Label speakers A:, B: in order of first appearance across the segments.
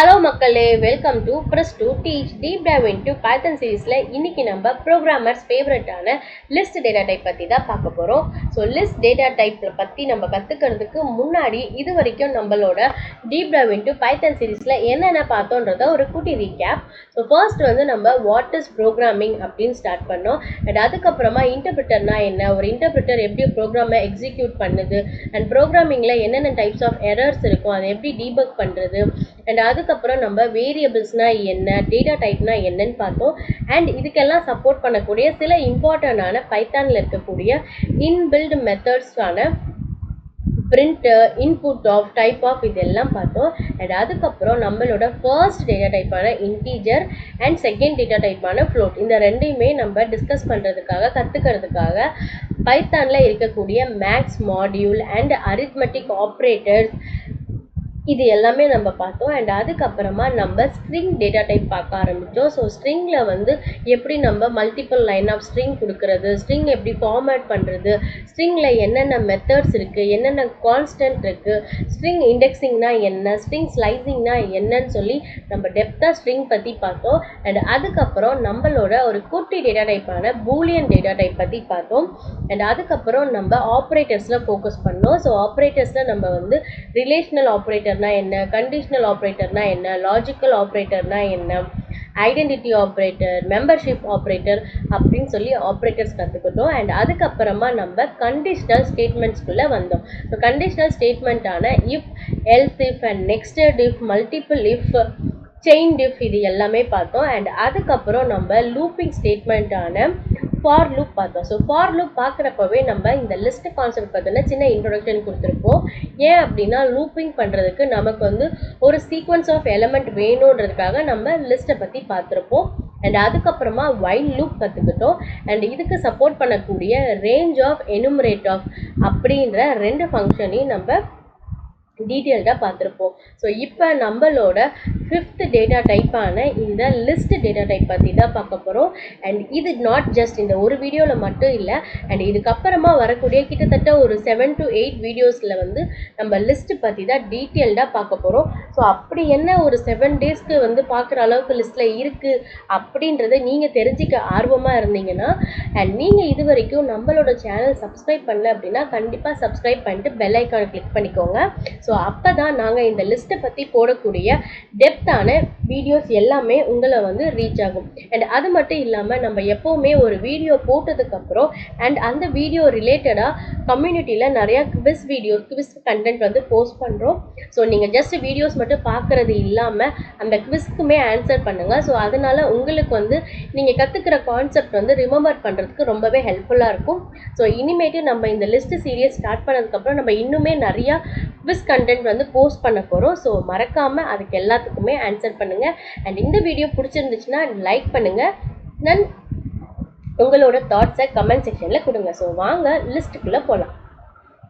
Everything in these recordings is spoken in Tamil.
A: ஹலோ மக்களே. Welcome to press to teach deep dive into Python சீரீஸில் இன்றைக்கி நம்ம ப்ரோக்ராமர்ஸ் ஃபேவரட்டான லிஸ்ட் டேட்டா டைப் பற்றி தான் பார்க்க போகிறோம் ஸோ லிஸ்ட் டேட்டா டைப்பில் பற்றி நம்ம கற்றுக்கிறதுக்கு முன்னாடி இது வரைக்கும் நம்மளோட டீப் டைவ் இன்டு பைத்தன் சீரீஸில் என்னென்ன பார்த்தோன்றத ஒரு குட்டி ரீகேப் ஸோ ஃபர்ஸ்ட் வந்து நம்ம வாட் இஸ் ப்ரோக்ராமிங் அப்படின்னு ஸ்டார்ட் பண்ணோம். அண்ட் அதுக்கப்புறமா இன்டர்பிரிட்டர்னா என்ன? ஒரு இன்டர்பிரிட்டர் எப்படி ப்ரோக்ராமை எக்ஸிக்யூட் பண்ணுது? அண்ட் ப்ரோக்ராமிங்கில் என்னென்ன டைப்ஸ் ஆஃப் எரர்ஸ் இருக்கும்? அதை எப்படி டீபக் பண்ணுறது அண்ட் அதுக்கு அதுக்கப்புறம் நம்ம வேரியபிள்ஸ்னால் என்ன டேட்டா டைப்னா என்னன்னு பார்த்தோம். அண்ட் இதுக்கெல்லாம் சப்போர்ட் பண்ணக்கூடிய சில இம்பார்ட்டண்டான பைத்தானில் இருக்கக்கூடிய inbuilt மெத்தட்ஸான print input of type of இதெல்லாம் பார்த்தோம். அண்ட் அதுக்கப்புறம் நம்மளோட ஃபர்ஸ்ட் டேட்டா டைப்பான இன்டீஜர் அண்ட் செகண்ட் டேட்டா டைப்பான ஃப்ளோட் இந்த ரெண்டையுமே நம்ம டிஸ்கஸ் பண்ணுறதுக்காக கற்றுக்கிறதுக்காக பைத்தானில் இருக்கக்கூடிய maths module and arithmetic operators இது எல்லாமே நம்ம பார்த்தோம். அண்ட் அதுக்கப்புறமா நம்ம ஸ்ட்ரிங் டேட்டா டைப் பார்க்க ஆரம்பித்தோம். ஸோ ஸ்ட்ரிங்கில் வந்து எப்படி நம்ம மல்டிபிள் லைன் ஆஃப் ஸ்ட்ரிங் கொடுக்கறது ஸ்ட்ரிங் எப்படி ஃபார்மேட் பண்ணுறது ஸ்ட்ரிங்கில் என்னென்ன மெத்தட்ஸ் இருக்குது என்னென்ன கான்ஸ்டன்ட் இருக்குது ஸ்ட்ரிங் இண்டெக்ஸிங்னா என்ன ஸ்ட்ரிங் ஸ்லைசிங்னா என்னன்னு சொல்லி நம்ம டெப்த்தாக ஸ்ட்ரிங் பற்றி பார்த்தோம். அண்ட் அதுக்கப்புறம் நம்மளோட ஒரு குட்டி டேட்டா டைப்பான பூலியன் டேட்டா டைப் பற்றி பார்த்தோம். அண்ட் அதுக்கப்புறம் நம்ம ஆப்ரேட்டர்ஸில் ஃபோக்கஸ் பண்ணோம். ஸோ ஆப்ரேட்டர்ஸில் நம்ம வந்து ரிலேஷனல் ஆப்ரேட்டர் ஆப்ரேட்டர்னா என்ன? கண்டிஷனல் ஆப்ரேட்டர்னா என்ன? லாஜிக்கல் ஆப்ரேட்டர்னா என்ன? ஐடென்டிட்டி ஆப்ரேட்டர் மெம்பர்ஷிப் ஆப்ரேட்டர் அப்படின்னு சொல்லி ஆப்ரேட்டர்ஸ் கற்றுக்கிட்டோம் அண்ட் அதுக்கப்புறமா நம்ம கண்டிஷ்னல் ஸ்டேட்மெண்ட்ஸ்குள்ளே வந்தோம். So conditional ஸ்டேட்மெண்ட்டான if else if and next if multiple if chained if இது எல்லாமே பார்த்தோம். அண்ட் அதுக்கப்புறம் நம்ம லூப்பிங் ஸ்டேட்மெண்ட்டான ஃபார் லூப் பார்த்தோம். ஸோ ஃபார் லூப் பார்க்குறப்பவே நம்ம இந்த லிஸ்ட் கான்செப்ட் பார்த்தோன்னா சின்ன இன்ட்ரொடக்ஷன் கொடுத்துருப்போம். ஏன் அப்படின்னா லூப்பிங் பண்ணுறதுக்கு நமக்கு வந்து ஒரு சீக்வன்ஸ் ஆஃப் எலமெண்ட் வேணுன்றதுக்காக நம்ம லிஸ்ட்டை பற்றி பார்த்துருப்போம். அண்ட் அதுக்கப்புறமா வைல் லூப் கற்றுக்கிட்டோம் அண்ட் இதுக்கு சப்போர்ட் பண்ணக்கூடிய ரேஞ்ச் ஆஃப் எனுமரேட் ஆஃப் அப்படின்ற ரெண்டு ஃபங்க்ஷனையும் நம்ம டீட்டெயில்டாக பார்த்துருப்போம். ஸோ இப்போ நம்மளோட ஃபிஃப்த் டேட்டா டைப்பான இந்த லிஸ்ட் டேட்டா டைப் பற்றி தான் பார்க்க போகிறோம் அண்ட் இது நாட் ஜஸ்ட் இந்த ஒரு வீடியோவில் மட்டும் இல்லை அண்ட் இதுக்கப்புறமா வரக்கூடிய கிட்டத்தட்ட ஒரு செவன் டு எயிட் வீடியோஸில் வந்து நம்ம லிஸ்ட் பற்றி தான் டீட்டெயில்டாக பார்க்க போகிறோம் ஸோ அப்படி என்ன ஒரு செவன் டேஸ்க்கு வந்து பார்க்குற அளவுக்கு லிஸ்ட்டில் இருக்குது அப்படின்றத நீங்கள் தெரிஞ்சிக்க ஆர்வமாக இருந்தீங்கன்னா அண்ட் நீங்கள் இது வரைக்கும் நம்மளோட சேனல் சப்ஸ்கிரைப் பண்ணல அப்படின்னா கண்டிப்பாக சப்ஸ்கிரைப் பண்ணிட்டு பெல் ஐக்கானை கிளிக் பண்ணிக்கோங்க. ஸோ ஸோ அப்போ தான் நாங்கள் இந்த லிஸ்ட்டை பற்றி போடக்கூடிய டெப்த்தான வீடியோஸ் எல்லாமே உங்களை வந்து ரீச் ஆகும். அண்ட் அது மட்டும் இல்லாமல் நம்ம எப்போவுமே ஒரு வீடியோ போட்டதுக்கப்புறம் அண்ட் அந்த வீடியோ ரிலேட்டடாக கம்யூனிட்டியில் நிறையா குவிஸ் வீடியோ குவிஸ் கண்டென்ட் வந்து போஸ்ட் பண்ணுறோம் ஸோ நீங்கள் ஜஸ்ட் வீடியோஸ் மட்டும் பார்க்குறது இல்லாமல் அந்த குவிஸ்க்குமே ஆன்சர் பண்ணுங்கள் ஸோ அதனால் உங்களுக்கு வந்து நீங்கள் கற்றுக்கிற கான்செப்ட் வந்து ரிமெம்பர் பண்ணுறதுக்கு ரொம்பவே ஹெல்ப்ஃபுல்லாக இருக்கும். ஸோ இனிமேட்டு நம்ம இந்த லிஸ்ட்டு சீரியஸ் ஸ்டார்ட் பண்ணதுக்கப்புறம் நம்ம இன்னுமே நிறையா குவிஸ் கண்டென்ட் வந்து போஸ்ட் பண்ண போகிறோம் ஸோ மறக்காமல் அதுக்கு எல்லாத்துக்குமே ஆன்சர் பண்ணுங்கள் அண்ட் இந்த வீடியோ பிடிச்சிருந்துச்சுன்னா லைக் பண்ணுங்கள் நன் உங்களோட தாட்ஸை கமெண்ட் செக்ஷனில் கொடுங்க. ஸோ வாங்க லிஸ்ட்டுக்குள்ளே போகலாம்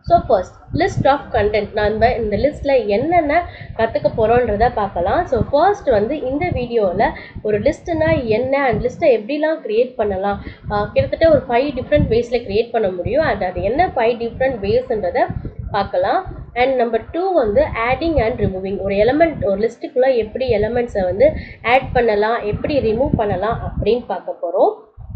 A: so first list of content நம்ம இந்த லிஸ்ட்டில் என்னென்ன கற்றுக்க போகிறோன்றத பார்க்கலாம். ஸோ ஃபர்ஸ்ட் வந்து இந்த வீடியோவில் ஒரு லிஸ்ட்டுனா என்ன அண்ட் லிஸ்ட்டை எப்படிலாம் க்ரியேட் பண்ணலாம்? கிட்டத்தட்ட ஒரு ஃபைவ் டிஃப்ரெண்ட் வேஸில் க்ரியேட் பண்ண முடியும். அண்ட் அது என்ன ஃபைவ் டிஃப்ரெண்ட் வேஸ்ன்றதை பார்க்கலாம். அண்ட் நம்பர் டூ வந்து ஆடிங் அண்ட் ரிமூவிங் ஒரு எலமெண்ட் ஒரு லிஸ்ட்டுக்குள்ளே எப்படி எலமெண்ட்ஸை வந்து ஆட் பண்ணலாம் எப்படி ரிமூவ் பண்ணலாம் அப்படின்னு பார்க்க போகிறோம்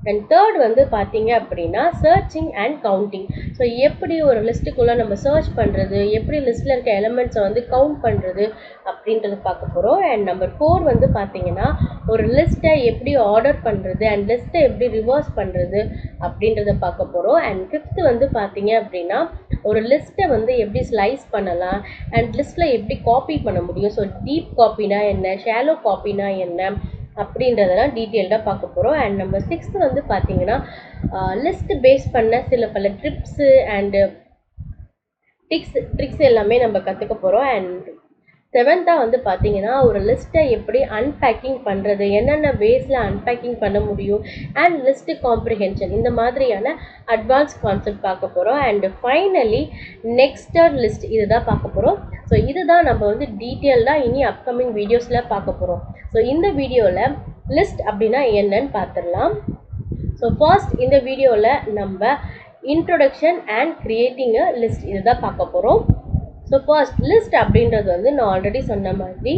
A: அண்ட் தேர்ட் வந்து பார்த்தீங்க அப்படின்னா சர்ச்சிங் அண்ட் கவுண்டிங் ஸோ எப்படி ஒரு லிஸ்ட்டுக்குள்ளே நம்ம சர்ச் பண்ணுறது எப்படி லிஸ்ட்டில் இருக்க எலமெண்ட்ஸை வந்து கவுண்ட் பண்ணுறது அப்படின்றது பார்க்க போகிறோம் அண்ட் நம்பர் ஃபோர் வந்து பார்த்தீங்கன்னா ஒரு லிஸ்ட்டை எப்படி ஆர்டர் பண்ணுறது அண்ட் லிஸ்ட்டை எப்படி ரிவர்ஸ் பண்ணுறது அப்படின்றத பார்க்க போகிறோம் அண்ட் ஃபிஃப்த்து வந்து பார்த்தீங்க அப்படின்னா ஒரு லிஸ்ட்டை வந்து எப்படி ஸ்லைஸ் பண்ணலாம் அண்ட் லிஸ்ட்டில் எப்படி காப்பி பண்ண முடியும். ஸோ டீப் காப்பினா என்ன ஷேலோ காப்பினா என்ன அப்படின்றதெல்லாம் டீட்டெயில்டாக பார்க்க போகிறோம் அண்ட் நம்பர் சிக்ஸ்த்து வந்து பார்த்தீங்கன்னா லிஸ்ட் பேஸ் பண்ண சில பல ட்ரிப்ஸு அண்டு ட்ரிக்ஸ் ட்ரிக்ஸ் எல்லாமே நம்ம கற்றுக்க போகிறோம் அண்ட் செவன்த்தாக வந்து பார்த்தீங்கன்னா ஒரு லிஸ்ட்டை எப்படி அன்பேக்கிங் பண்ணுறது என்னென்ன வேஸில் அன்பேக்கிங் பண்ண முடியும் அண்ட் லிஸ்ட்டு காம்ப்ரிஹென்ஷன் இந்த மாதிரியான அட்வான்ஸ் கான்செப்ட் பார்க்க போகிறோம் அண்ட் ஃபைனலி நெக்ஸ்டர் லிஸ்ட் இதுதான் பார்க்க போகிறோம் ஸோ இதுதான் நம்ம வந்து டீட்டெயில்டாக இனி அப்கமிங் வீடியோஸில் பார்க்க போகிறோம் ஸோ இந்த வீடியோவில் லிஸ்ட் அப்படின்னா என்னன்னு பார்த்துடலாம். ஸோ ஃபர்ஸ்ட் இந்த வீடியோவில் நம்ம introduction and creating a list இதுதான் பார்க்க போகிறோம் ஸோ ஃபர்ஸ்ட் லிஸ்ட் அப்படின்றது வந்து நான் ஆல்ரெடி சொன்ன மாதிரி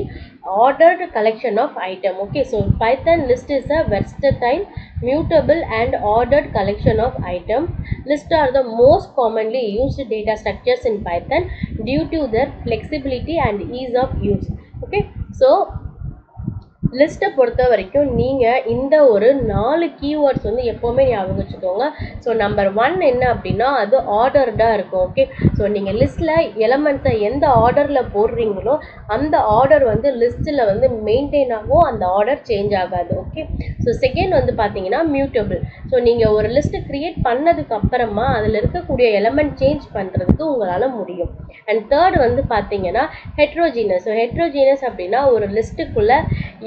A: ordered collection of item okay so Python list is a versatile mutable and ordered collection of items. list are the most commonly used data structures in python due to their flexibility and ease of use okay so லிஸ்ட்டை பொறுத்த வரைக்கும் நீங்கள் இந்த ஒரு நாலு கீவேர்ட்ஸ் வந்து எப்போவுமே ஞாபகம் வச்சுக்கோங்க. ஸோ நம்பர் ஒன் என்ன அப்படின்னா அது ஆர்டர்டாக இருக்கும் ஓகே ஸோ நீங்கள் லிஸ்ட்டில் எலமெண்ட்ஸை எந்த ஆர்டரில் போடுறீங்களோ அந்த ஆர்டர் வந்து லிஸ்ட்டில் வந்து மெயின்டைன் ஆகும் அந்த ஆர்டர் சேஞ்ச் ஆகாது ஓகே ஸோ செகண்ட் வந்து பார்த்தீங்கன்னா மியூட்டபிள் ஸோ நீங்கள் ஒரு லிஸ்ட்டு க்ரியேட் பண்ணதுக்கு அப்புறமா அதில் இருக்கக்கூடிய எலமெண்ட் சேஞ்ச் பண்ணுறதுக்கு உங்களால் முடியும். அண்ட் தேர்ட் வந்து பார்த்தீங்கன்னா ஹெட்ரோஜீனஸ் ஸோ ஹெட்ரோஜீனஸ் அப்படின்னா ஒரு லிஸ்ட்டுக்குள்ளே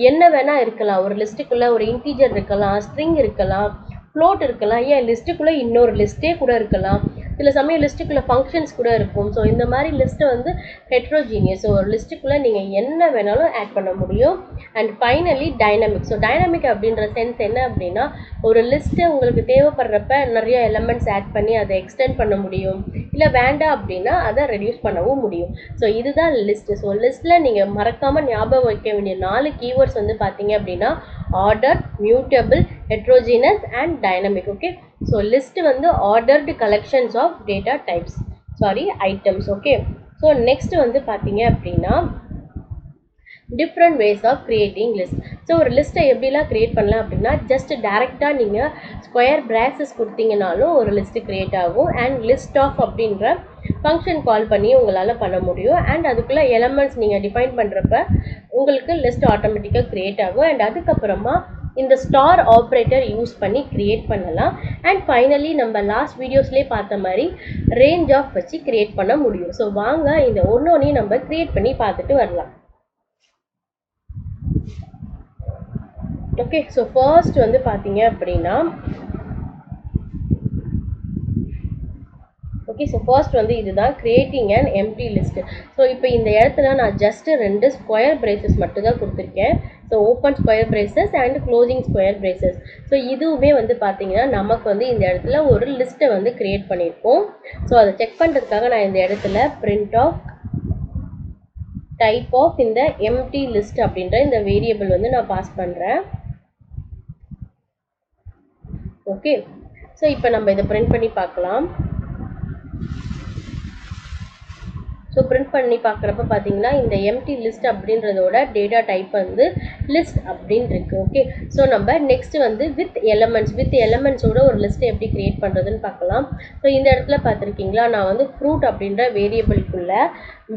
A: என்ன வேணால் இருக்கலாம். ஒரு லிஸ்ட்டுக்குள்ளே ஒரு இன்டீஜர் இருக்கலாம் ஸ்ட்ரிங் இருக்கலாம் ஃப்ளோட் இருக்கலாம். ஏன் லிஸ்ட்டுக்குள்ளே இன்னொரு லிஸ்ட்டே கூட இருக்கலாம். சில சமயம் லிஸ்ட்டுக்குள்ளே ஃபங்க்ஷன்ஸ் கூட இருக்கும். ஸோ இந்த மாதிரி லிஸ்ட்டை வந்து ஹெட்ரோஜீனியஸ் ஸோ ஒரு லிஸ்ட்டுக்குள்ளே நீங்கள் என்ன வேணாலும் ஆட் பண்ண முடியும். And finally dynamic so dynamic அப்படின்ற சென்ஸ் என்ன அப்படின்னா ஒரு லிஸ்ட்டு உங்களுக்கு தேவைப்படுறப்ப நிறைய எலமெண்ட்ஸ் ஆட் பண்ணி அதை எக்ஸ்டெண்ட் பண்ண முடியும். இல்லை வேண்டாம் அப்படின்னா அதை ரெடியூஸ் பண்ணவும் முடியும். ஸோ இதுதான் லிஸ்ட்டு ஸோ லிஸ்ட்டில் நீங்கள் மறக்காமல் ஞாபகம் வைக்க வேண்டிய நாலு கீவேர்ட்ஸ் வந்து பார்த்தீங்க அப்படின்னா order mutable heterogeneous and dynamic okay so list வந்து ordered collections of data types sorry items okay so next வந்து பார்த்தீங்க அப்படின்னா different ways of creating list so ஒரு லிஸ்ட்டை எப்படிலாம் க்ரியேட் பண்ணலாம் அப்படின்னா ஜஸ்ட் டேரெக்டாக நீங்கள் ஸ்கொயர் பிராசஸ் கொடுத்தீங்கனாலும் ஒரு லிஸ்ட்டு க்ரியேட் ஆகும். அண்ட் லிஸ்ட் ஆஃப் அப்படின்ற ஃபங்க்ஷன் கால் பண்ணி உங்களால் பண்ண முடியும். அண்ட் அதுக்குள்ளே எலமெண்ட்ஸ் நீங்கள் டிஃபைன் பண்ணுறப்ப உங்களுக்கு லிஸ்ட் ஆட்டோமேட்டிக்காக க்ரியேட் ஆகும். அண்ட் அதுக்கப்புறமா இந்த ஸ்டார் ஆப்ரேட்டர் யூஸ் பண்ணி க்ரியேட் பண்ணலாம். அண்ட் ஃபைனலி நம்ம லாஸ்ட் வீடியோஸ்லேயே பார்த்த மாதிரி ரேஞ்ச் ஆஃப் வச்சு க்ரியேட் பண்ண முடியும். ஸோ வாங்க இந்த ஒன்று ஒன்றையும் நம்ம க்ரியேட் பண்ணி பார்த்துட்டு வரலாம். ஓகே ஸோ ஃபர்ஸ்ட் வந்து பார்த்தீங்க அப்படின்னா ஓகே ஸோ ஃபர்ஸ்ட் வந்து இதுதான் creating and empty list so இப்போ இந்த இடத்துல நான் ஜஸ்ட்டு ரெண்டு ஸ்கொயர் பிரேசஸ் மட்டும்தான் கொடுத்துருக்கேன். So open square braces and closing square braces so இதுவுமே வந்து பார்த்தீங்கன்னா நமக்கு வந்து இந்த இடத்துல ஒரு லிஸ்ட்டை வந்து க்ரியேட் பண்ணியிருக்கோம். ஸோ அதை செக் பண்ணுறதுக்காக நான் இந்த இடத்துல பிரிண்ட் ஆஃப் டைப் ஆஃப் இந்த எம்டி லிஸ்ட் அப்படின்ற இந்த வேரியபிள் வந்து நான் பாஸ் பண்ணுறேன் ஓகே ஸோ இப்போ நம்ம இதை பிரிண்ட் பண்ணி பார்க்கலாம். ஸோ பிரிண்ட் பண்ணி பார்க்குறப்ப பார்த்தீங்கன்னா இந்த எம்டி லிஸ்ட் அப்படின்றதோட டேட்டா டைப் வந்து லிஸ்ட் அப்படின்னு இருக்கு. ஓகே ஸோ நம்ம நெக்ஸ்ட்டு வந்து வித் எலமெண்ட்ஸ் வித் எலமெண்ட்ஸோட ஒரு லிஸ்ட்டை எப்படி கிரியேட் பண்ணுறதுன்னு பார்க்கலாம். ஸோ இந்த இடத்துல பார்த்துருக்கீங்களா? நான் வந்து ஃப்ரூட் அப்படின்ற வேரியபிள்குள்ள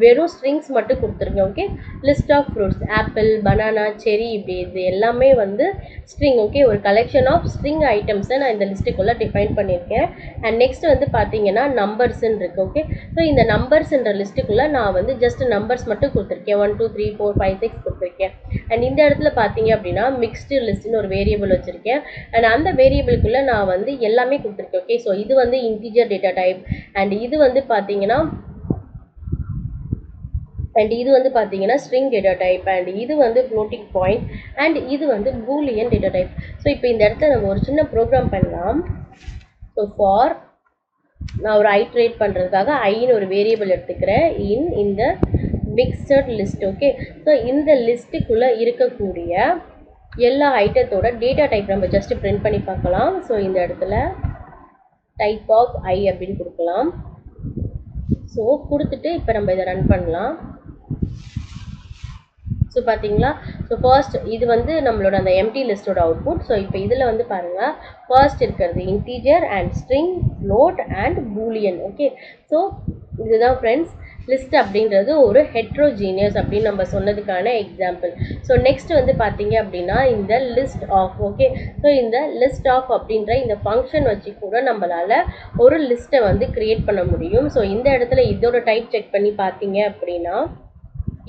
A: வெறும் ஸ்ட்ரிங்ஸ் மட்டும் கொடுத்துருக்கேன் okay list of fruits apple banana cherry இப்படி இது எல்லாமே வந்து ஸ்ட்ரிங் ஓகே ஒரு கலெக்ஷன் ஆஃப் ஸ்ட்ரிங் ஐட்டம்ஸை நான் இந்த லிஸ்ட்டுக்குள்ளே டிஃபைன் பண்ணியிருக்கேன். அண்ட் நெக்ஸ்ட் வந்து பார்த்தீங்கன்னா நம்பர்ஸ்ன்னு இருக்குது ஓகே ஸோ இந்த நம்பர்ஸ்ன்ற லிஸ்ட்டுக்குள்ளே நான் வந்து ஜஸ்ட் நம்பர்ஸ் மட்டும் கொடுத்துருக்கேன். One two three four five six கொடுத்துருக்கேன். அண்ட் இந்த இடத்துல பார்த்தீங்க அப்படின்னா மிக்ஸ்டு லிஸ்ட்னு ஒரு வேரியபிள் வச்சுருக்கேன். அண்ட் அந்த வேரியபிளுக்குள்ளே நான் வந்து எல்லாமே கொடுத்துருக்கேன் ஓகே ஸோ இது வந்து இன்டீஜர் டேட்டா டைப் அண்ட் இது வந்து பார்த்தீங்கன்னா அண்ட் இது வந்து பார்த்தீங்கன்னா ஸ்ட்ரிங் டேட்டா டைப் அண்ட் இது வந்து ஃப்ளோட்டிங் பாயிண்ட் அண்ட் இது வந்து பூலியன் டேட்டா டைப் ஸோ இப்போ இந்த இடத்துல நம்ம ஒரு சின்ன ப்ரோக்ராம் பண்ணலாம். ஸோ ஃபார் நான் ஒரு ஐட்ரேட் பண்ணுறதுக்காக ஐன்னு ஒரு வேரியபிள் எடுத்துக்கிறேன். இன் இந்த மிக்சட் லிஸ்ட் ஓகே ஸோ இந்த லிஸ்ட்டுக்குள்ளே இருக்கக்கூடிய எல்லா ஐட்டத்தோட டேட்டா டைப் நம்ம ஜஸ்ட்டு பிரிண்ட் பண்ணி பார்க்கலாம். ஸோ இந்த இடத்துல டைப் ஆஃப் ஐ அப்படின்னு கொடுக்கலாம். ஸோ கொடுத்துட்டு இப்போ நம்ம இதை ரன் பண்ணலாம். ஸோ பார்த்தீங்களா ஸோ ஃபர்ஸ்ட் இது வந்து நம்மளோட அந்த எம்டி லிஸ்ட்டோட அவுட்புட் ஸோ இப்போ இதில் வந்து பாருங்கள் ஃபர்ஸ்ட் இருக்கிறது integer and string float and boolean okay so இதுதான் ஃப்ரெண்ட்ஸ் லிஸ்ட் அப்படின்றது ஒரு ஹெட்ரோஜீனியஸ் அப்படின்னு நம்ம சொன்னதுக்கான எக்ஸாம்பிள் ஸோ நெக்ஸ்ட் வந்து பார்த்தீங்க அப்படின்னா இந்த லிஸ்ட் ஆஃப் ஓகே ஸோ இந்த லிஸ்ட் ஆஃப் அப்படின்ற இந்த ஃபங்க்ஷன் வச்சு கூட நம்மளால் ஒரு லிஸ்ட்டை வந்து க்ரியேட் பண்ண முடியும். ஸோ இந்த இடத்துல இதோட டைப் செக் பண்ணி பார்த்தீங்க அப்படின்னா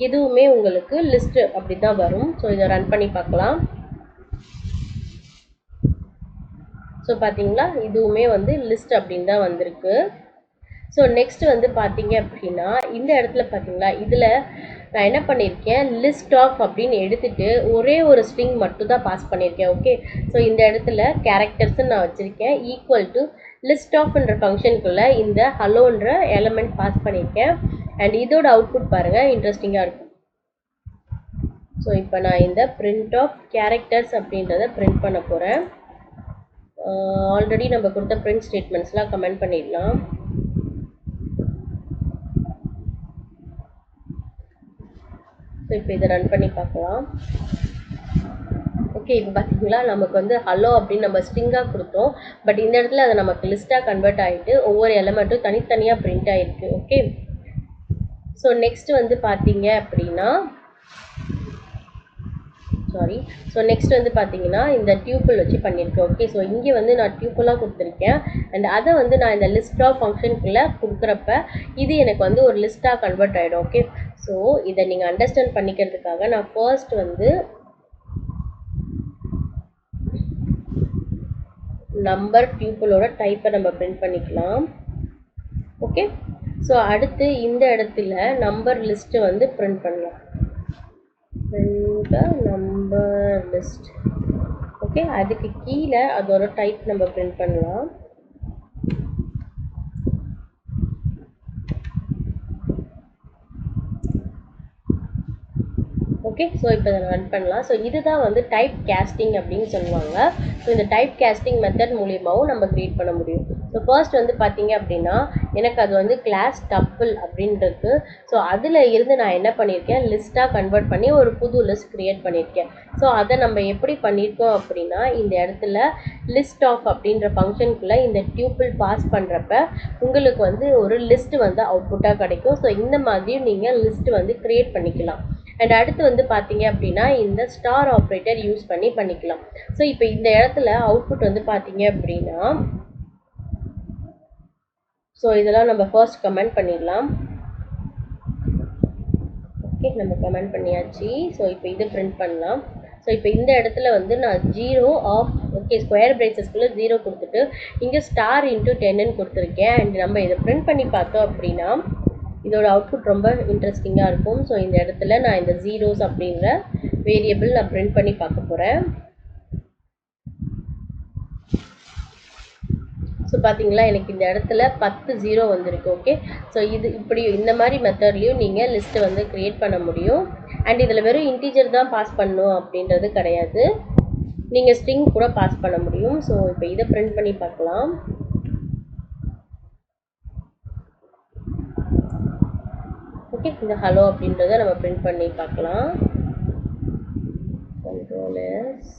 A: இதுவுமே உங்களுக்கு லிஸ்ட்டு அப்படி தான் வரும். ஸோ இதை ரன் பண்ணி பார்க்கலாம். ஸோ பார்த்தீங்களா? இதுவுமே வந்து லிஸ்ட் அப்படின்னு தான் வந்திருக்கு. ஸோ நெக்ஸ்ட் வந்து பார்த்தீங்க அப்படின்னா இந்த இடத்துல பார்த்தீங்களா? இதில் நான் என்ன பண்ணியிருக்கேன் லிஸ்ட் ஆஃப் அப்படின்னு எடுத்துட்டு ஒரே ஒரு ஸ்ட்ரிங் மட்டும் தான் பாஸ் பண்ணியிருக்கேன் ஓகே ஸோ இந்த இடத்துல கேரக்டர்ஸ்ன்னு நான் வச்சுருக்கேன். ஈக்குவல் டு லிஸ்ட் ஆஃப்ன்ற ஃபங்க்ஷனுக்குள்ளே இந்த ஹலோன்ற எலமெண்ட் பாஸ் பண்ணியிருக்கேன் அண்ட் இதோட அவுட்புட் பாருங்கள் இன்ட்ரெஸ்டிங்காக இருக்கும். ஸோ இப்போ நான் இந்த பிரிண்ட் ஆஃப் கேரக்டர்ஸ் அப்படின்றத பிரிண்ட் பண்ண போகிறேன் ஆல்ரெடி uh, நம்ம கொடுத்த பிரிண்ட் ஸ்டேட்மெண்ட்ஸ்லாம் கமெண்ட் பண்ணிடலாம். ஸோ இப்போ இதை ரன் பண்ணி பார்க்கலாம். ஓகே இப்போ பார்த்தீங்களா நமக்கு வந்து ஹலோ அப்படின்னு நம்ம ஸ்ட்ரிங்காக கொடுத்தோம். பட் இந்த இடத்துல அது நமக்கு லிஸ்ட்டாக கன்வெர்ட் ஆகிட்டு ஒவ்வொரு எலமெண்ட்டும் தனித்தனியாக பிரிண்ட் ஆகிருக்கு ஓகே ஸோ நெக்ஸ்ட் வந்து பார்த்தீங்க அப்படின்னா சாரி ஸோ நெக்ஸ்ட் வந்து பார்த்தீங்கன்னா இந்த டியூப்பிள் வச்சு பண்ணியிருக்கேன் ஓகே ஸோ இங்கே வந்து நான் டியூப்பிளாக கொடுத்துருக்கேன். அண்ட் அதை வந்து நான் இந்த லிஸ்ட் ஆஃப் ஃபங்க்ஷனுக்குள்ளே கொடுக்குறப்ப இது எனக்கு வந்து ஒரு லிஸ்ட்டாக கன்வெர்ட் ஆகிடும் ஓகே ஸோ இதை நீங்கள் அண்டர்ஸ்டாண்ட் பண்ணிக்கிறதுக்காக நான் ஃபர்ஸ்ட் வந்து நம்பர் டியூப்பிளோட டைப்பை நம்ம பிரிண்ட் பண்ணிக்கலாம். ஓகே ஸோ அடுத்து இந்த இடத்துல நம்பர் லிஸ்ட்டு வந்து பிரிண்ட் பண்ணலாம். பிரிண்ட் நம்பர் லிஸ்ட் ஓகே அதுக்கு கீழே அதோட டைப் நம்ம பிரிண்ட் பண்ணலாம். ஓகே ஸோ இப்போ இதை ரன் பண்ணலாம். ஸோ இதுதான் வந்து டைப் கேஸ்டிங் அப்படின்னு சொல்லுவாங்க. ஸோ இந்த டைப் கேஸ்டிங் மெத்தட் மூலியமாகவும் நம்ம க்ரியேட் பண்ண முடியும். ஸோ ஃபர்ஸ்ட் வந்து பார்த்தீங்க அப்படின்னா எனக்கு அது வந்து கிளாஸ் டப்பிள் அப்படின்றது. ஸோ அதில் இருந்து நான் என்ன பண்ணியிருக்கேன்? லிஸ்ட்டாக கன்வெர்ட் பண்ணி ஒரு புது லிஸ்ட் க்ரியேட் பண்ணியிருக்கேன். ஸோ அதை நம்ம எப்படி பண்ணியிருக்கோம் அப்படின்னா இந்த இடத்துல லிஸ்ட் ஆஃப் அப்படின்ற ஃபங்க்ஷனுக்குள்ளே இந்த டியூப்பிள் பாஸ் பண்ணுறப்ப உங்களுக்கு வந்து ஒரு லிஸ்ட் வந்து அவுட்புட்டாக கிடைக்கும். ஸோ இந்த மாதிரியும் நீங்கள் லிஸ்ட் வந்து க்ரியேட் பண்ணிக்கலாம். அண்ட் அடுத்து வந்து பார்த்தீங்க அப்படின்னா இந்த ஸ்டார் ஆப்ரேட்டர் யூஸ் பண்ணி பண்ணிக்கலாம். ஸோ இப்போ இந்த இடத்துல அவுட்புட் வந்து பார்த்தீங்க அப்படின்னா ஸோ இதெல்லாம் நம்ம ஃபர்ஸ்ட் கமெண்ட் பண்ணிடலாம். ஓகே நம்ம கமெண்ட் பண்ணியாச்சு. ஸோ இப்போ இது பிரிண்ட் பண்ணலாம். ஸோ இப்போ இந்த இடத்துல வந்து நான் ஜீரோ ஆஃப் ஓகே ஸ்கொயர் பிரேசஸ்க்குள்ளே ஜீரோ கொடுத்துட்டு இங்கே ஸ்டார் இன்ட்டு டென்னு கொடுத்துருக்கேன். அண்ட் நம்ம இதை பிரிண்ட் பண்ணி பார்த்தோம் அப்படின்னா இதோட அவுட்புட் ரொம்ப இன்ட்ரெஸ்டிங்காக இருக்கும். ஸோ இந்த இடத்துல நான் இந்த ஜீரோஸ் அப்படிங்கிற வேரியபிள் நான் பிரிண்ட் பண்ணி பார்க்க போகிறேன் ஸோ பார்த்தீங்களா எனக்கு இந்த இடத்துல பத்து ஜீரோ வந்திருக்கு ஓகே ஸோ இது இப்படி இந்த மாதிரி மெத்தட்லேயும் நீங்கள் லிஸ்ட்டு வந்து க்ரியேட் பண்ண முடியும். அண்ட் இதில் வெறும் இன்டீஜர் தான் பாஸ் பண்ணும் அப்படின்றது கிடையாது. நீங்கள் ஸ்ட்ரிங் கூட பாஸ் பண்ண முடியும். ஸோ இப்போ இதை பிரிண்ட் பண்ணி பார்க்கலாம். ஓகே இந்த ஹலோ அப்படின்றத நம்ம பிரிண்ட் பண்ணி பார்க்கலாம். கண்ட்ரோலர்ஸ்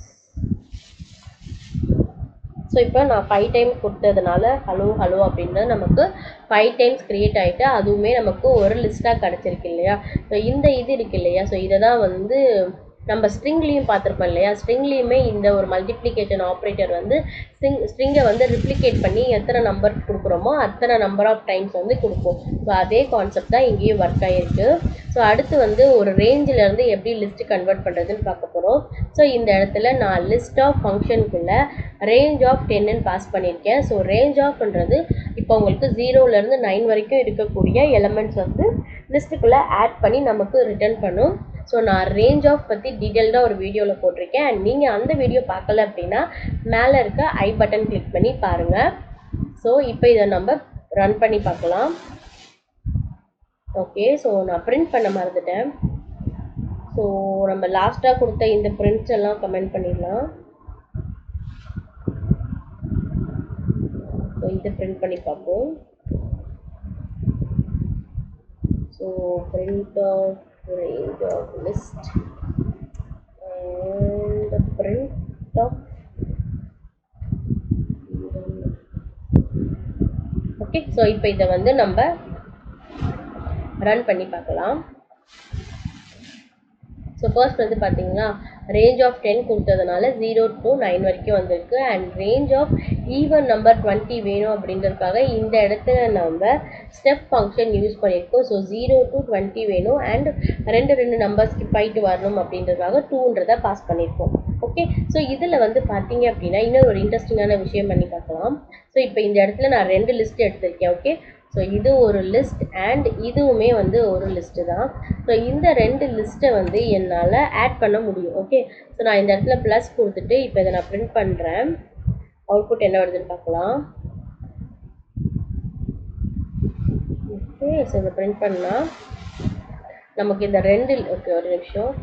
A: ஸோ இப்போ நான் ஃபைவ் டைம் கொடுத்ததுனால ஹலோ ஹலோ அப்படின்றது நமக்கு ஃபைவ் டைம்ஸ் க்ரியேட் ஆகிட்டு அதுவுமே நமக்கு ஒரு லிஸ்ட்டாக கிடச்சிருக்கு இல்லையா? ஸோ இந்த இது இருக்கு இல்லையா? ஸோ இதை தான் வந்து நம்ம ஸ்ட்ரிங்லேயும் பார்த்துருப்போம் இல்லையா? ஸ்ட்ரிங்லேயுமே இந்த ஒரு மல்டிப்ளிகேஷன் ஆப்ரேட்டர் வந்து ஸ்ட்ரிங் ஸ்ட்ரிங்கை வந்து ரிப்ளிகேட் பண்ணி எத்தனை நம்பர் கொடுக்குறோமோ அத்தனை நம்பர் ஆஃப் டைம்ஸ் வந்து கொடுப்போம். ஸோ அதே கான்செப்ட் தான் இங்கேயும் ஒர்க் ஆகிருக்கு ஸோ அடுத்து வந்து ஒரு ரேஞ்சிலேருந்து எப்படி லிஸ்ட்டு கன்வெர்ட் பண்ணுறதுன்னு பார்க்க போகிறோம் ஸோ இந்த இடத்துல நான் லிஸ்ட் ஆஃப் ஃபங்க்ஷனுக்குள்ளே ரேஞ்ச் ஆஃப் டென்னுன்னு பாஸ் பண்ணியிருக்கேன். ஸோ ரேஞ்ச் ஆஃப்ன்றது இப்போ உங்களுக்கு ஜீரோலேருந்து நைன் வரைக்கும் இருக்கக்கூடிய எலமெண்ட்ஸ் வந்து லிஸ்ட்டுக்குள்ளே ஆட் பண்ணி நமக்கு ரிட்டர்ன் பண்ணும். ஸோ நான் ரேஞ்ச் ஆஃப் பற்றி டீட்டெயில்டாக ஒரு வீடியோவில் போட்டிருக்கேன். அண்ட் நீங்கள் அந்த வீடியோ பார்க்கல அப்படின்னா மேலே இருக்க ஐ பட்டன் கிளிக் பண்ணி பாருங்கள் ஸோ இப்போ இதை நம்ம ரன் பண்ணி பார்க்கலாம். ஓகே ஸோ நான் பிரிண்ட் பண்ண மறந்துட்டேன். ஸோ நம்ம லாஸ்ட்டாக கொடுத்த இந்த பிரிண்ட்ஸ் எல்லாம் கமெண்ட் பண்ணிடலாம். ஸோ இதை பிரிண்ட் பண்ணி பார்ப்போம். So print of range of list. And the print of okay so இப்போ இதை வந்து நம்ம ரன் பண்ணி பார்க்கலாம். ஸோ ஃபர்ஸ்ட் வந்து பார்த்தீங்கன்னா ரேஞ்ச் ஆஃப் டென் கொடுத்ததுனால ஜீரோ டு நைன் வரைக்கும் வந்திருக்கு. And range of even number twenty வேணும் அப்படின்றதுக்காக இந்த இடத்துல நம்ம ஸ்டெப் ஃபங்க்ஷன் யூஸ் பண்ணியிருக்கோம். ஸோ ஜீரோ டு டுவெண்ட்டி வேணும். அண்ட் ரெண்டு ரெண்டு நம்பர் ஸ்கிப் ஆகிட்டு வரணும் அப்படின்றதுக்காக டூன்றதை பாஸ் பண்ணியிருக்கோம். ஓகே ஸோ இதில் வந்து பார்த்தீங்க அப்படின்னா இன்னொரு ஒரு இன்ட்ரெஸ்டிங்கான விஷயம் பண்ணி பார்க்கலாம். ஸோ இப்போ இந்த இடத்துல நான் ரெண்டு லிஸ்ட் எடுத்திருக்கேன். ஓகே ஸோ இது ஒரு லிஸ்ட் அண்ட் இதுவுமே வந்து ஒரு லிஸ்ட்டு தான். ஸோ இந்த ரெண்டு லிஸ்ட்டை வந்து என்னால் ஆட் பண்ண முடியும். ஓகே ஸோ நான் இந்த இடத்துல ப்ளஸ் கொடுத்துட்டு இப்போ இதை நான் பிரிண்ட் பண்ணுறேன் அவுட்புட் என்ன வருதுன்னு பார்க்கலாம். ஓகே ஸோ இதை பிரிண்ட் பண்ணால் நமக்கு இந்த ரெண்டு ஓகே ஒரு நிமிஷம்.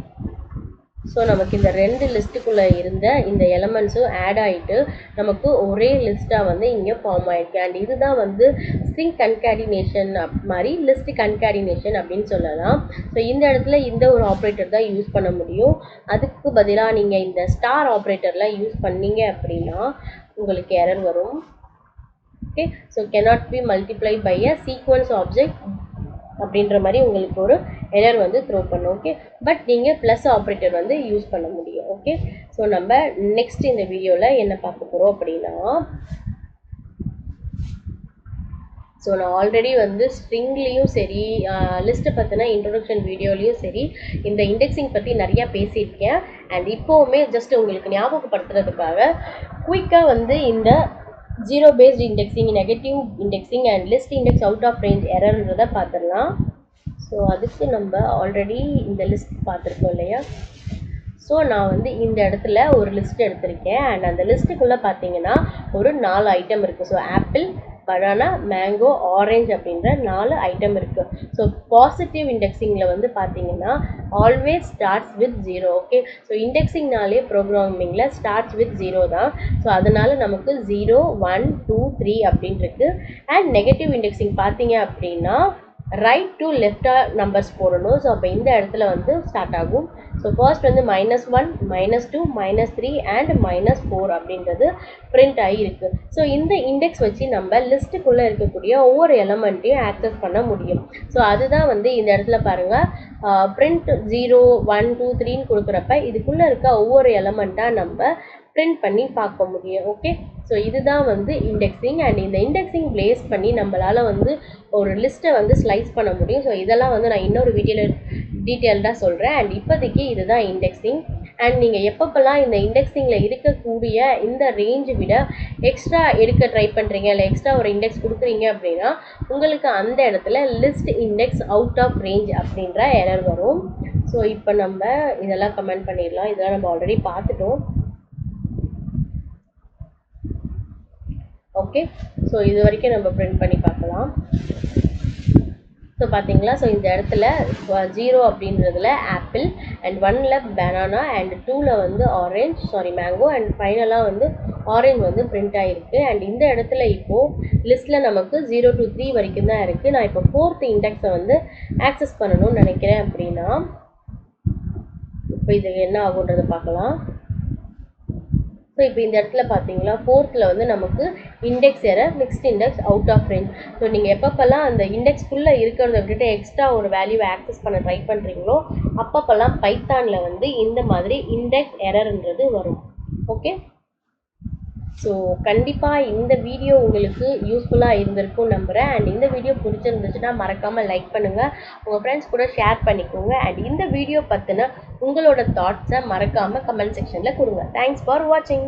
A: ஸோ நமக்கு இந்த ரெண்டு லிஸ்ட்டுக்குள்ளே இருந்த இந்த எலமெண்ட்ஸும் ஆட் ஆகிட்டு நமக்கு ஒரே லிஸ்ட்டாக வந்து இங்கே ஃபார்ம் ஆயிருக்கு. அண்ட் இதுதான் வந்து ஸ்ட்ரிங் கன்கேடினேஷன் அப் மாதிரி லிஸ்ட் கன்கேடினேஷன் அப்படின்னு சொல்லலாம். ஸோ இந்த இடத்துல இந்த ஒரு ஆப்ரேட்டர் தான் யூஸ் பண்ண முடியும். அதுக்கு பதிலாக நீங்கள் இந்த ஸ்டார் ஆப்ரேட்டர்லாம் யூஸ் பண்ணீங்க அப்படின்னா உங்களுக்கு எரர் வரும். Okay so cannot be multiply by a sequence object அப்படின்ற மாதிரி உங்களுக்கு ஒரு எரர் வந்து த்ரோ பண்ணும். ஓகே பட் நீங்கள் ப்ளஸ் ஆப்ரேட்டர் வந்து யூஸ் பண்ண முடியும். ஓகே ஸோ நம்ம நெக்ஸ்ட் இந்த வீடியோவில் என்ன பார்க்க போகிறோம் அப்படின்னா ஸோ நான் ஆல்ரெடி வந்து ஸ்ட்ரிங்லேயும் சரி லிஸ்ட்டை பற்றின இன்ட்ரொடக்ஷன் வீடியோலையும் சரி இந்த இண்டெக்ஸிங் பற்றி நிறையா பேசியிருக்கேன். அண்ட் இப்போவுமே ஜஸ்ட் உங்களுக்கு ஞாபகப்படுத்துறதுக்காக குயிக்காக வந்து இந்த zero based indexing negative indexing and list index out of range எரர்ன்றதை பார்த்துடலாம். ஸோ அதுக்கு நம்ம ஆல்ரெடி இந்த லிஸ்ட் பார்த்துருக்கோம் இல்லையா? ஸோ நான் வந்து இந்த இடத்துல ஒரு லிஸ்ட் எடுத்திருக்கேன். அண்ட் அந்த லிஸ்ட்டுக்குள்ளே பார்த்தீங்கன்னா ஒரு நாலு ஐட்டம் இருக்குது so apple banana mango orange அப்படின்ற நாலு ஐட்டம் இருக்குது ஸோ பாசிட்டிவ் இண்டெக்ஸிங்கில் வந்து பார்த்தீங்கன்னா always starts with zero okay so இண்டெக்ஸிங்னாலே ப்ரோக்ராமிங்கில் ஸ்டார்ட்ஸ் வித் ஜீரோ தான். ஸோ அதனால் நமக்கு ஜீரோ ஒன் டூ த்ரீ அப்படின்னு அண்ட் நெகட்டிவ் இண்டெக்ஸிங் பார்த்தீங்க அப்படின்னா ரைட் டு லெஃப்டாக நம்பர்ஸ் போடணும். ஸோ அப்போ இந்த இடத்துல வந்து ஸ்டார்ட் ஆகும். ஸோ ஃபர்ஸ்ட் வந்து minus one minus two minus three and minus four அப்படின்றது பிரிண்ட் ஆகியிருக்கு ஸோ இந்த இண்டெக்ஸ் வச்சு நம்ம லிஸ்ட்டுக்குள்ளே இருக்கக்கூடிய ஒவ்வொரு எலமெண்ட்டையும் ஆக்சஸ் பண்ண முடியும். ஸோ அதுதான் வந்து இந்த இடத்துல பாருங்கள் பிரிண்ட் ஜீரோ ஒன் டூ த்ரீன்னு கொடுக்குறப்ப இதுக்குள்ளே இருக்க ஒவ்வொரு எலமெண்ட்டாக நம்ம பிரிண்ட் பண்ணி பார்க்க முடியும் ஓகே ஸோ இதுதான் வந்து இண்டெக்ஸிங் அண்ட் இந்த இண்டெக்ஸிங் பிளேஸ் பண்ணி நம்மளால் வந்து ஒரு லிஸ்ட்டை வந்து ஸ்லைஸ் பண்ண முடியும். ஸோ இதெல்லாம் வந்து நான் இன்னொரு வீடியோவில் டீட்டெயில்டாக சொல்கிறேன் அண்ட் இப்போதைக்கு இதுதான் இண்டெக்ஸிங் அண்ட் நீங்கள் எப்பப்பெல்லாம் இந்த இண்டெக்ஸிங்கில் இருக்கக்கூடிய இந்த ரேஞ்சை விட எக்ஸ்ட்ரா எடுக்க ட்ரை பண்ணுறீங்க இல்லை எக்ஸ்ட்ரா ஒரு இண்டெக்ஸ் கொடுக்குறீங்க அப்படின்னா உங்களுக்கு அந்த இடத்துல list index out of range அப்படின்ற எரர் வரும். ஸோ இப்போ நம்ம இதெல்லாம் கமெண்ட் பண்ணிடலாம். இதெல்லாம் நம்ம ஆல்ரெடி பார்த்துட்டோம். ஓகே ஸோ இது வரைக்கும் நம்ம பிரிண்ட் பண்ணி பார்க்கலாம். ஸோ பார்த்தீங்களா ஸோ இந்த இடத்துல ஜீரோ அப்படின்றதுல ஆப்பிள் அண்ட் ஒன்ல பனானா அண்ட் டூவில் வந்து ஆரஞ்ச் சாரி மேங்கோ அண்ட் ஃபைனலாக வந்து ஆரஞ்ச் வந்து பிரிண்ட் ஆகிருக்கு அண்ட் இந்த இடத்துல இப்போது லிஸ்ட்டில் நமக்கு ஜீரோ டு த்ரீ வரைக்கும் தான் இருக்குது நான் இப்போ ஃபோர்த் இண்டெக்ஸை வந்து ஆக்சஸ் பண்ணணும்னு நினைக்கிறேன் அப்படின்னா இப்போ இது என்ன ஆகுன்றதை பார்க்கலாம். இப்போ இந்த இடத்துல பார்த்தீங்களா? ஃபோர்த்தில் வந்து நமக்கு index error mixed index out of range so நீங்கள் எப்பப்பெல்லாம் அந்த இண்டெக்ஸ்க்குள்ளே இருக்கிறத விட்டுட்டு எக்ஸ்ட்ரா ஒரு வேல்யூவை ஆக்சஸ் பண்ண ட்ரை பண்ணுறீங்களோ அப்பப்பெல்லாம் பைத்தானில் வந்து இந்த மாதிரி இண்டெக்ஸ் எரர்ன்றது வரும். ஓகே ஸோ கண்டிப்பாக இந்த வீடியோ உங்களுக்கு யூஸ்ஃபுல்லாக இருந்திருக்கும் நம்புகிறேன் அண்ட் இந்த வீடியோ பிடிச்சிருந்துச்சுன்னா மறக்காமல் லைக் பண்ணுங்கள் உங்கள் ஃப்ரெண்ட்ஸ் கூட ஷேர் பண்ணிக்கோங்க. அண்ட் இந்த வீடியோ பற்றின உங்களோட தாட்ஸை மறக்காமல் கமெண்ட் செக்ஷனில் கொடுங்க. தேங்க்ஸ் ஃபார் வாட்சிங்